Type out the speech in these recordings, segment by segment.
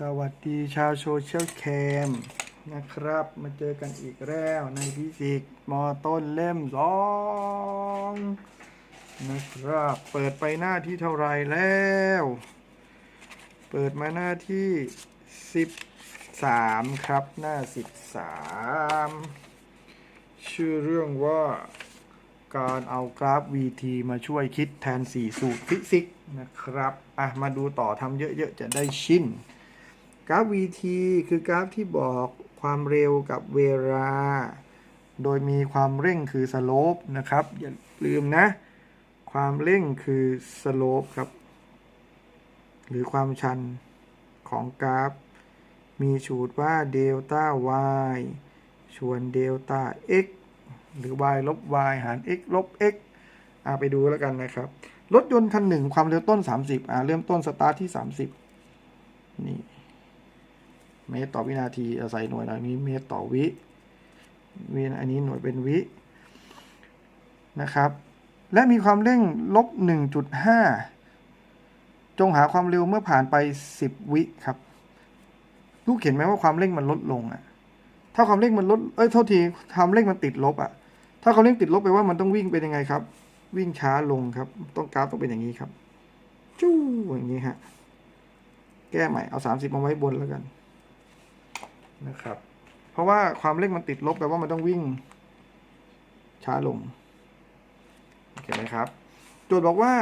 สวัสดีชาวโซเชียลแคมนะครับ มาเจอกันอีกแล้วในฟิสิกส์มอต้นเล่มสองนะครับ เปิดไปหน้าที่เท่าไรแล้ว เปิดมาหน้าที่สิบสามครับหน้าสิบสามชื่อเรื่องว่าการเอากราฟ VT มาช่วยคิดแทน 4 สูตรฟิสิกส์นะครับ อะ มาดูต่อทำเยอะ ๆ จะได้ชิน กราฟ VT คือกราฟที่บอกความเร็วกับเวลา โดยมีความเร่งคือสโลปนะครับ อย่าลืมนะ ความเร่งคือสโลปครับ หรือความชันของกราฟ มีสูตรว่าเดลต้า y ส่วนเดลต้า x หรือ y ลบ y หาร x ลบ x อ่าไปดูแล้วกันนะครับ รถยนต์คันหนึ่งความเร็วต้น 30อ่าเริ่มต้นสตาร์ทที่ 30 นี่ เมตรต่อวินาทีอาศัยหน่วยหน่อยนี้เมตรต่อวิวิอันนี้หน่วยเป็นวินะครับ และมีความเร่งลบ 1.5 จงหาความเร็วเมื่อผ่านไป 10 วิครับ ลูกเห็นไหมว่าความเร่งมันลดลงอะถ้าความเร่งมันลดเอ้ยโทษทีความเร่งมันติดลบอะถ้าความเร่งติดลบไปว่ามันต้องวิ่งเป็นยังไงครับ วิ่งช้าลงครับ ต้องกราฟต้องเป็นอย่างนี้ครับจู้อย่างนี้ฮะแก้ใหม่เอา 30 มาไว้บนแล้วกัน นะครับ เพราะว่าความเร่งมันติดลบแปลว่ามันต้องวิ่ง ช้าลงโอเคไหมครับ โจทย์บอกว่า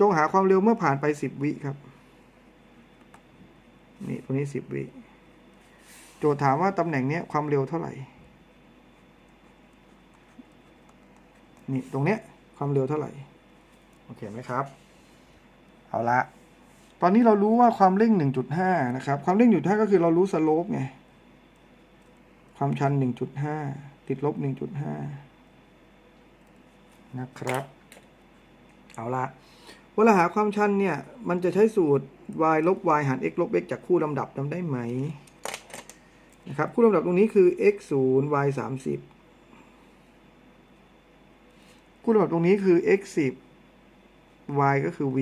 จงหาความเร็วเมื่อผ่านไป10วิครับ นี่ตรงนี้10วิ โจทย์ถามว่าตำแหน่งนี้ความเร็วเท่าไหร่ นี่ตรงเนี้ยความเร็วเท่าไหร่ โอเคไหมครับ เอาละ ตอนนี้เรารู้ว่าความเร่ง 1.5 นะครับ ความเร่ง1.5ก็คือเรารู้สโลปไง ความชัน 1.5 ติดลบ 1.5 นะครับ เอาละเวลาหาความชันเนี่ย มันจะใช้สูตร y ลบ y หาร x ลบ x จากคู่ลำดับจำได้ไหมนะครับ คู่ลำดับตรงนี้คือ x 0 y 30คู่ลำดับตรงนี้คือ x 10 y ก็คือ v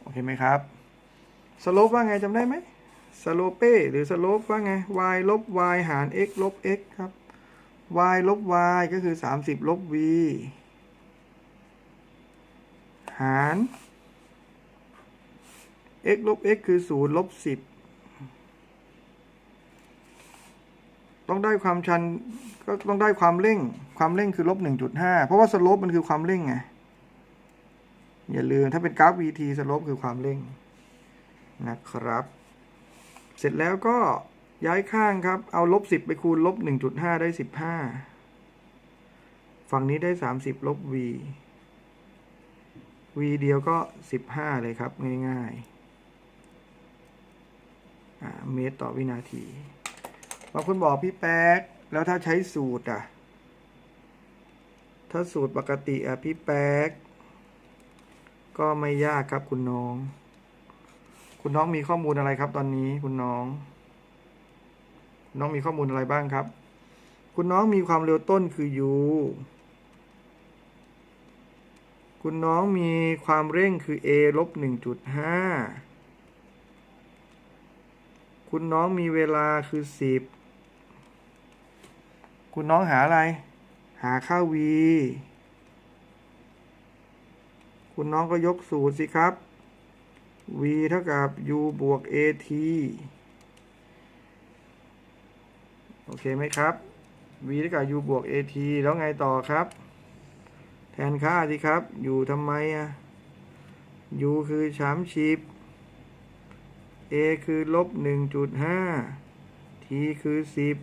โอเคไหมครับ สโลปว่าไงจำได้ไหม สโลเป้หรือสโลปว่าไง y ลบ y หาร x ลบ x ครับ y ลบ y ก็คือ 30 ลบ v หาร x ลบ x คือ 0 ลบ 10 ต้องได้ความชันก็ต้องได้ความเร่ง ความเร่งคือลบ 1.5 เพราะว่าสโลปมันคือความเร่งไง อย่าลืมถ้าเป็นกราฟ vt สโลปคือความเร่งนะครับ เสร็จแล้วก็ย้ายข้างครับ เอาลบ10ไปคูณลบ1.5ได้15ฝั่งนี้ได้30ลบ v v เดียวก็15เลยครับ ง่ายๆอ่าเมตรต่อวินาทีบางคนบอกพี่แป๊ก แล้วถ้าใช้สูตรอะ ถ้าสูตรปกติอะพี่แป๊ก ก็ไม่ยากครับคุณน้อง คุณน้องมีข้อมูลอะไรครับ ตอนนี้คุณน้อง น้องมีข้อมูลอะไรบ้างครับ คุณน้องมีความเร็วต้นคือ u คุณน้องมีความเร่งคือ a ลบหนึ่งจุดห้าคุณน้องมีเวลาคือสิบคุณน้องหาอะไร หาค่า v คุณน้องก็ยกสูตรสิครับ v เท่ากับ u บวก at โอเคไหมครับ v เท่ากับ u บวก at แล้วไงต่อครับ แทนค่าสิครับอยู่ทำไมอะ u คือสามชิบ a คือลบหนึ่งจุดห้า t คือสิบ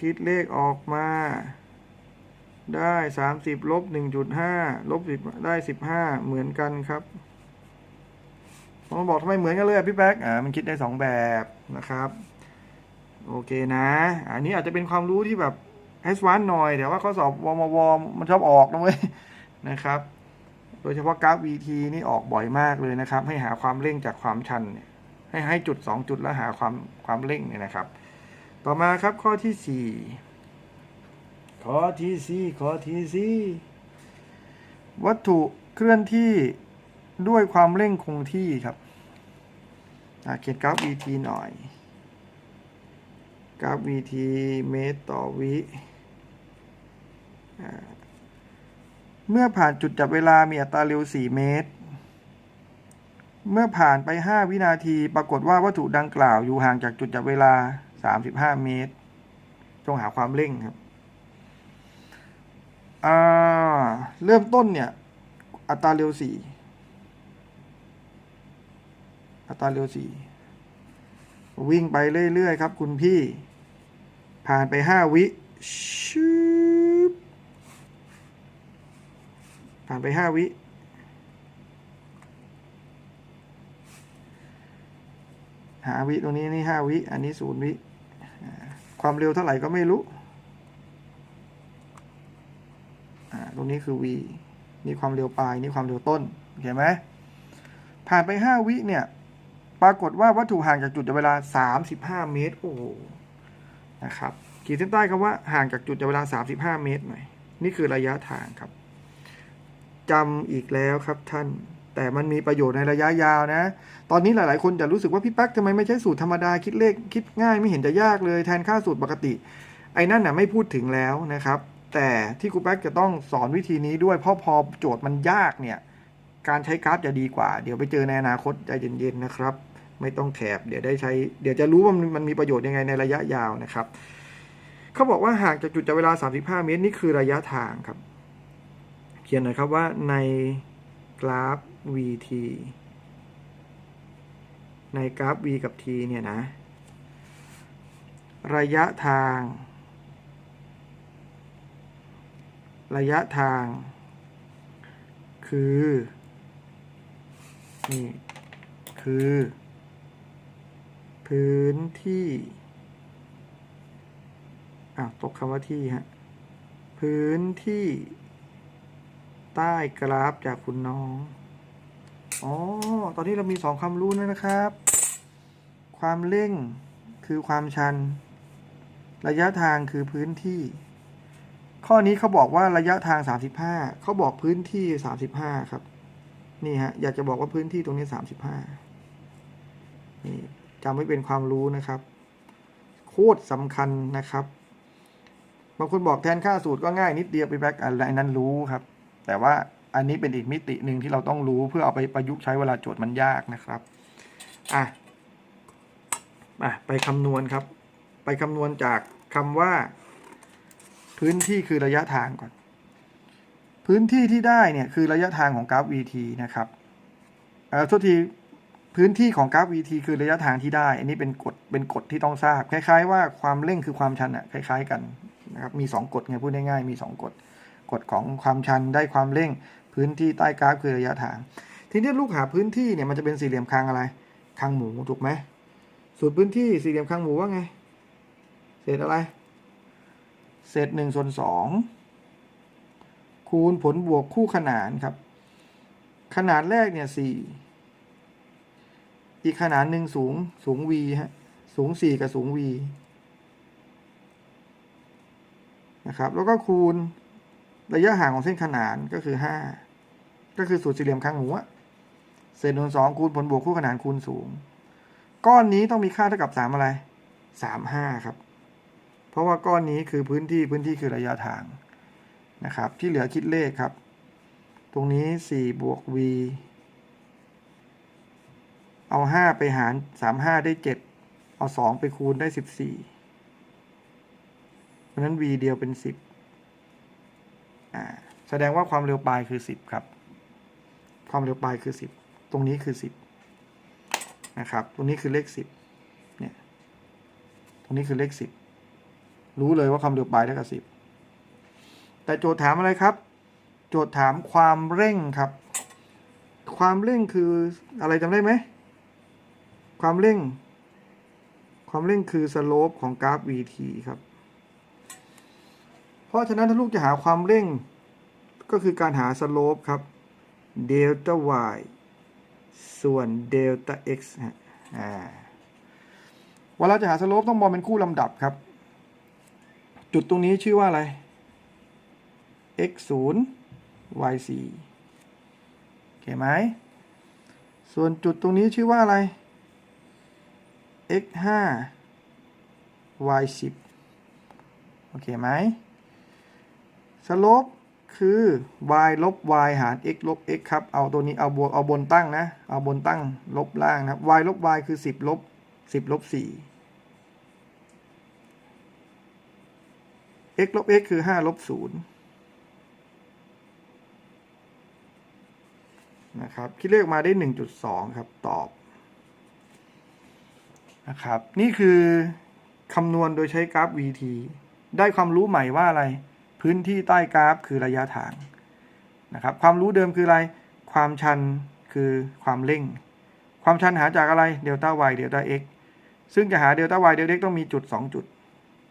คิดเลขออกมาได้สามสิบลบหนึ่งจุดห้าลบสิบได้สิบห้าเหมือนกันครับ ผมบอกทำไมเหมือนกันเลยพี่แป๊กอ่ามันคิดได้สองแบบนะครับ โอเคนะ อันนี้อาจจะเป็นความรู้ที่แบบให้สวานหน่อยแต่ว่าข้อสอบวมวมันชอบออกนะเว้ยนะครับ โดยเฉพาะกราฟ VT นี่ออกบ่อยมากเลยนะครับ ให้หาความเร่งจากความชันเนี่ยให้ให้จุดสองจุดแล้วหาความความเร่งเนี่ยนะครับ ต่อมาครับข้อที่สี่ข้อที่สี่ข้อที่สี่วัตถุเคลื่อนที่ ด้วยความเร่งคงที่ครับเขียนกราฟ vt หน่อย กราฟ vt เมตรต่อวิ เมื่อผ่านจุดจับเวลามีอัตราเร็ว 4 เมตร เมื่อผ่านไป 5 วินาที ปรากฏว่าวัตถุดังกล่าวอยู่ห่างจากจุดจับเวลา 35 เมตร จงหาความเร่งครับเริ่มต้นเนี่ย อัตราเร็ว 4 อัตราเร็ว4วิ่งไปเรื่อยๆครับ คุณพี่ ผ่านไป5วิชืบผ่านไป5วิหาวิตรงนี้นี่ห้าวิ อันนี้ศูนย์วิ ความเร็วเท่าไหร่ก็ไม่รู้ตรงนี้คือ v นี่ความเร็วปลาย นี่ความเร็วต้นเห็นไหม ผ่านไปห้าวิเนี่ย ปรากฏว่าวัตถุห่างจากจุดจับเวลา 35 เมตร โอ้นะครับขีดเส้นใต้คำว่าห่างจากจุดจับเวลา 35 เมตรหน่อยนี่คือระยะทางครับจำอีกแล้วครับท่าน แต่มันมีประโยชน์ในระยะยาวนะ ตอนนี้หลาย ๆ คนจะรู้สึกว่าพี่แป๊กทำไมไม่ใช้สูตรธรรมดาคิดเลขคิดง่ายไม่เห็นจะยากเลยแทนค่าสูตรปกติ ไอ้นั่นน่ะไม่พูดถึงแล้วนะครับ แต่ที่ครูแป๊กจะต้องสอนวิธีนี้ด้วยเพราะพอโจทย์มันยากเนี่ย การใช้กราฟจะดีกว่า เดี๋ยวไปเจอในอนาคตใจเย็น ๆ นะครับ ไม่ต้องแถบเดี๋ยวได้ใช้เดี๋ยวจะรู้ว่ามันมันมีประโยชน์ยังไงในระยะยาวนะครับเขาบอกว่าห่างจากจุดจับเวลา 35 เมตรนี่คือระยะทางครับ เขียนหน่อยครับว่าในกราฟ vt ในกราฟ v กับ t เนี่ยนะ ระยะทาง ระยะทาง คือ นี่ คือ พื้นที่อ้าวตกคำว่าที่ฮะพื้นที่ ใต้กราฟจากคุณน้องอ๋อตอนนี้เรามีสองความรู้แล้วนะครับ ความเร่งคือความชัน ระยะทางคือพื้นที่ ข้อนี้เขาบอกว่าระยะทาง 35เขาบอกพื้นที่ 35 ครับ นี่ฮะ อยากจะบอกว่าพื้นที่ตรงนี้ 35นี่ จำไว้เป็นความรู้นะครับ โคตรสำคัญนะครับ บางคนบอกแทนค่าสูตรก็ง่ายนิดเดียวไปแบกอะไรนั้นรู้ครับ แต่ว่าอันนี้เป็นอีกมิติหนึ่งที่เราต้องรู้เพื่อเอาไปประยุกต์ใช้เวลาโจทย์มันยากนะครับอะอะไปคำนวณครับ ไปคำนวณจากคำว่า พื้นที่คือระยะทางก่อน พื้นที่ที่ได้เนี่ยคือระยะทางของกราฟ VT นะครับเอ่อโทษที พื้นที่ของกราฟ VT คือระยะทางที่ได้ อันนี้เป็นกฎเป็นกฎที่ต้องทราบ คล้ายๆ ว่าความเร่งคือความชันอะคล้ายๆกันนะครับมีสองกฎไงพูดง่ายๆมีสองกฎ กฎของความชันได้ความเร่ง พื้นที่ใต้กราฟคือระยะทาง ทีนี้ลูกหาพื้นที่เนี่ยมันจะเป็นสี่เหลี่ยมคางอะไรคางหมูถูกไหมส่วนพื้นที่สี่เหลี่ยมคางหมูว่าไง เศษอะไร เศษหนึ่งส่วนสองคูณผลบวกคู่ขนานครับ ขนาดแรกเนี่ยสี่ อีกขนาดหนึ่งสูงสูง v ฮะสูงสี่กับสูง v นะครับแล้วก็คูณระยะห่างของเส้นขนานก็คือห้าก็คือสูตรสี่เหลี่ยมคางหมูเศษหนึ่งสองคูณผลบวกคู่ขนานคูณสูง ก้อนนี้ต้องมีค่าเท่ากับสามอะไรสามห้าครับ เพราะว่าก้อนนี้คือพื้นที่พื้นที่คือระยะทางนะครับที่เหลือคิดเลขครับ ตรงนี้สี่บวก v เอาห้าไปหารสามห้าได้เจ็ดเอาสองไปคูณได้สิบสี่เพราะนั้น v เดียวเป็นสิบอ่าแสดงว่าความเร็วปลายคือสิบครับ ความเร็วปลายคือสิบตรงนี้คือสิบนะครับ ตรงนี้คือเลขสิบเนี่ย ตรงนี้คือเลขสิบรู้เลยว่าความเร็วปลายเท่ากับสิบแต่โจทย์ถามอะไรครับ โจทย์ถามความเร่งครับ ความเร่งคืออะไรจำได้ไหม ความเร่ง ความเร่งคือสโลปของกราฟ vt ครับ เพราะฉะนั้นถ้าลูกจะหาความเร่ง ก็คือการหาสโลปครับเดลต้า y ส่วนเดลต้า x ฮะอ่าเวลาจะหาสโลปต้องมองเป็นคู่ลำดับครับ จุดตรงนี้ชื่อว่าอะไร x 0 y 4โอเคไหม ส่วนจุดตรงนี้ชื่อว่าอะไร x 5 y 10โอเคไหมสโลปคือ y ลบ y หาร x ลบ x ครับ เอาตัวนี้เอาบวกเอาบนตั้งนะ เอาบนตั้งลบล่างนะ y ลบ y คือ 10 ลบ 10 ลบ 4 x ลบ x คือ 5 ลบ 0 นะครับ คิดเลขมาได้ 1.2 ครับ ตอบ นะครับ นี่คือคำนวณโดยใช้กราฟ VT ได้ความรู้ใหม่ว่าอะไร พื้นที่ใต้กราฟคือระยะทางนะครับ ความรู้เดิมคืออะไร ความชันคือความเร่ง ความชันหาจากอะไรเดลต้า y เดลต้า x ซึ่งจะหาเดลต้า y เดลต้า x ต้องมีจุด 2 จุด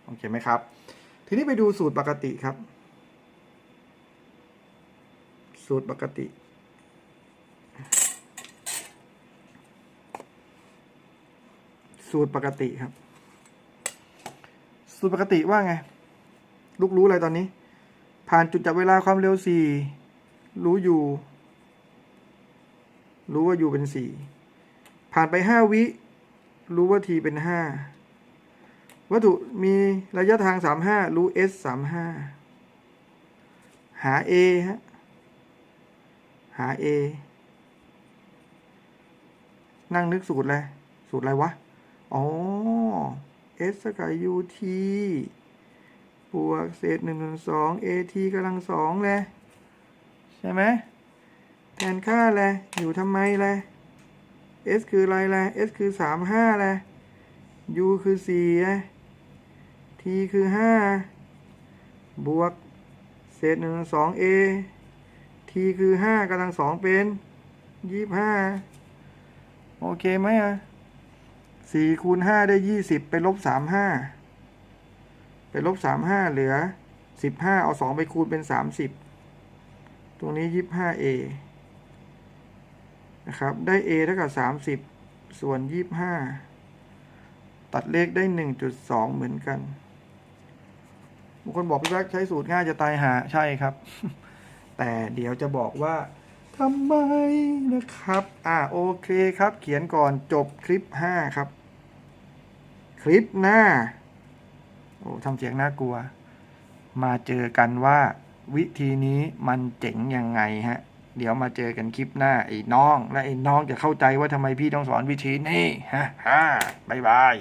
โอเคไหมครับ ทีนี้ไปดูสูตรปกติครับ สูตรปกติ สูตรปกติครับ สูตรปกติว่าไง ลูกรู้อะไรตอนนี้ ผ่านจุดจับเวลาความเร็วสี่รู้อยู่ รู้ว่าอยู่เป็นสี่ผ่านไปห้าวิ รู้ว่าทีเป็นห้าวัตถุมีระยะทางสามห้ารู้ s สามห้าหา a ฮะ หา a นั่งนึกสูตรเลย สูตรอะไรวะ อ๋อ s กาย ut บวกเศษหนึ่งส่วนสอง at กำลังสองเลยใช่ไหมแทนค่าเลยอยู่ทำไมเลย s คืออะไรเลย s คือสามห้าเลย u คือสี่เลย t คือห้าบวก เศษหนึ่งส่วนสอง a t คือห้ากำลังสองเป็นยี่ห้าโอเคไหมอะ สี่คูณห้าได้ยี่สิบไปลบสามห้าไปลบสามห้าเหลือสิบห้าเอาสองไปคูณเป็นสามสิบตรงนี้ยี่ห้าเอนะครับ ได้ a เท่ากับสามสิบส่วนยี่ห้าตัดเลขได้หนึ่งจุดสองเหมือนกันบางคนบอกพี่แบ๊กใช้สูตรง่ายจะตายหาใช่ครับ แต่เดี๋ยวจะบอกว่าทำไมนะครับ อ่าโอเคครับ เขียนก่อนจบคลิป 5 ครับ คลิปหน้า โอ้ทำเสียงน่ากลัว มาเจอกันว่าวิธีนี้มันเจ๋งยังไงฮะ เดี๋ยวมาเจอกันคลิปหน้าไอ้น้อง และไอ้น้องจะเข้าใจว่าทำไมพี่ต้องสอนวิธีนี้ฮะฮะบ๊ายบาย